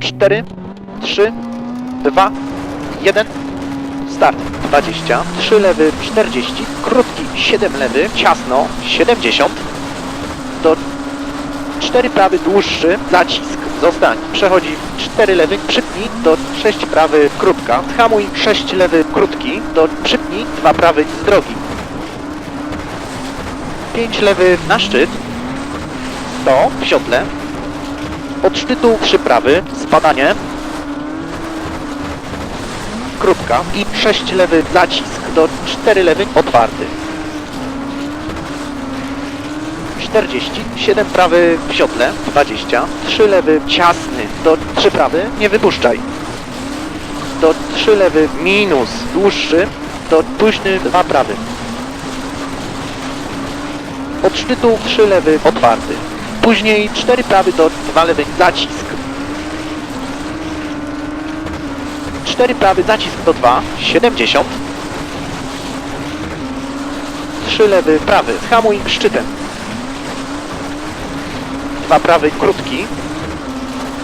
4, 3, 2, 1. Start. 20, 3 lewy 40, krótki 7 lewy, ciasno 70, do 4 prawy dłuższy, zacisk, zostań, przechodzi 4 lewy, przypnij, do 6 prawy krótka, hamuj 6 lewy krótki, do przypnij 2 prawy z drogi. 5 lewy na szczyt, 100 w siodle, od szczytu 3 prawy, spadanie, krótka i 6 lewy zacisk do 4 lewy otwarty. 40, 7 prawy w siodle, 20, 3 lewy ciasny do 3 prawy, nie wypuszczaj. Do 3 lewy minus dłuższy, do późny 2 prawy. Od szczytu 3 lewy otwarty. Później 4 prawy do 2 lewy zacisk. 4 prawy zacisk do 2, 70. 3 lewy prawy, hamuj szczytem. 2 prawy krótki.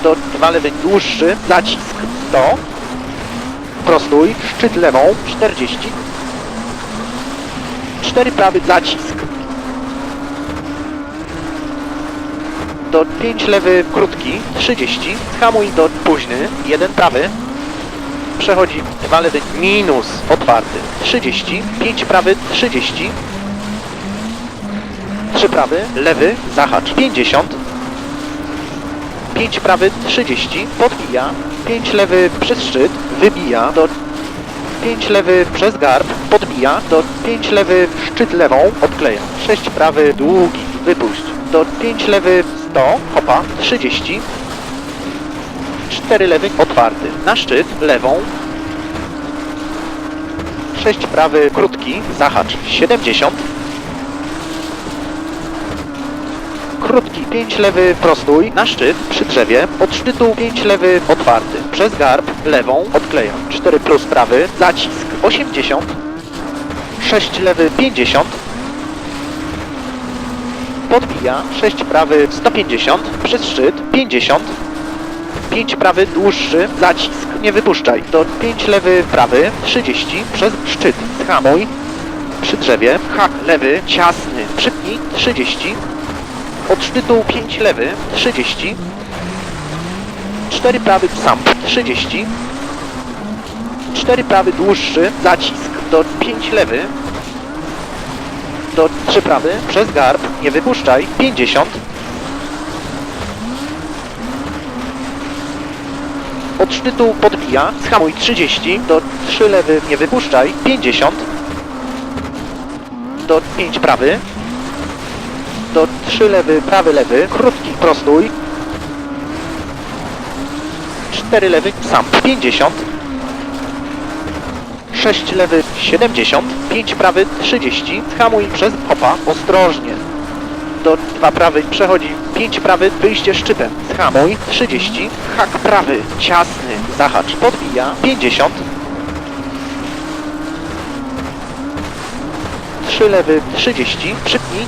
Do 2 lewy dłuższy, zacisk 100. Prostuj, szczyt lewą 40. 4 prawy zacisk. Do 5 lewy krótki 30. Hamuj do późny, 1 prawy. Przechodzi 2 lewy minus otwarty 30, 5 prawy 30, 3 prawy, lewy, zahacz 50, 5 prawy 30, podbija, 5 lewy przez szczyt, wybija do 5 lewy przez garb, podbija, do 5 lewy szczyt lewą, odkleja, 6 prawy długi, wypuść, do 5 lewy 100, hopa, 30, 4 lewy otwarty. Na szczyt lewą. 6 prawy krótki, zahacz 70. Krótki 5 lewy prostój, na szczyt przy drzewie, od szczytu 5 lewy otwarty. Przez garb lewą odkleja. 4 plus prawy, zacisk 80. 6 lewy 50. Podbija 6 prawy 150, przez szczyt 50. 5 prawy dłuższy, zacisk, nie wypuszczaj. Do 5 lewy prawy, 30, przez szczyt, hamuj, przy drzewie, hak lewy, ciasny, przypnij, 30, od szczytu 5 lewy, 30, 4 prawy sam, 30, 4 prawy dłuższy, zacisk, do 5 lewy, do 3 prawy, przez garb, nie wypuszczaj, 50, od szczytu podbija, schamuj 30, do 3 lewy nie wypuszczaj, 50, do 5 prawy, do 3 lewy, prawy lewy, krótki prostuj, 4 lewy, sam 50, 6 lewy 70, 5 prawy 30, schamuj przez hopa, ostrożnie, do 2 prawy przechodzi 5 prawy, wyjście szczytem. Hamuj 30, hak prawy, ciasny, zahacz, podbija 50. 3 lewy 30, przypnij.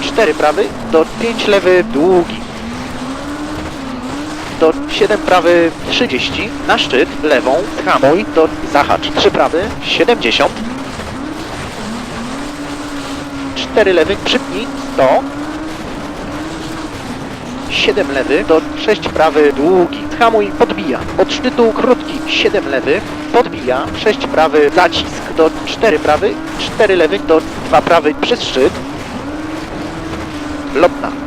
4 prawy, do 5 lewy długi. Do 7 prawy 30, na szczyt, lewą, hamuj, do zahacz, 3 prawy 70. 4 lewy, przypnij, 100. 7 lewy, do 6 prawy, długi, hamuj, podbija. Od szczytu krótki, 7 lewy, podbija, 6 prawy, zacisk, do 4 prawy, 4 lewy, do 2 prawy, przez szczyt. Lotna.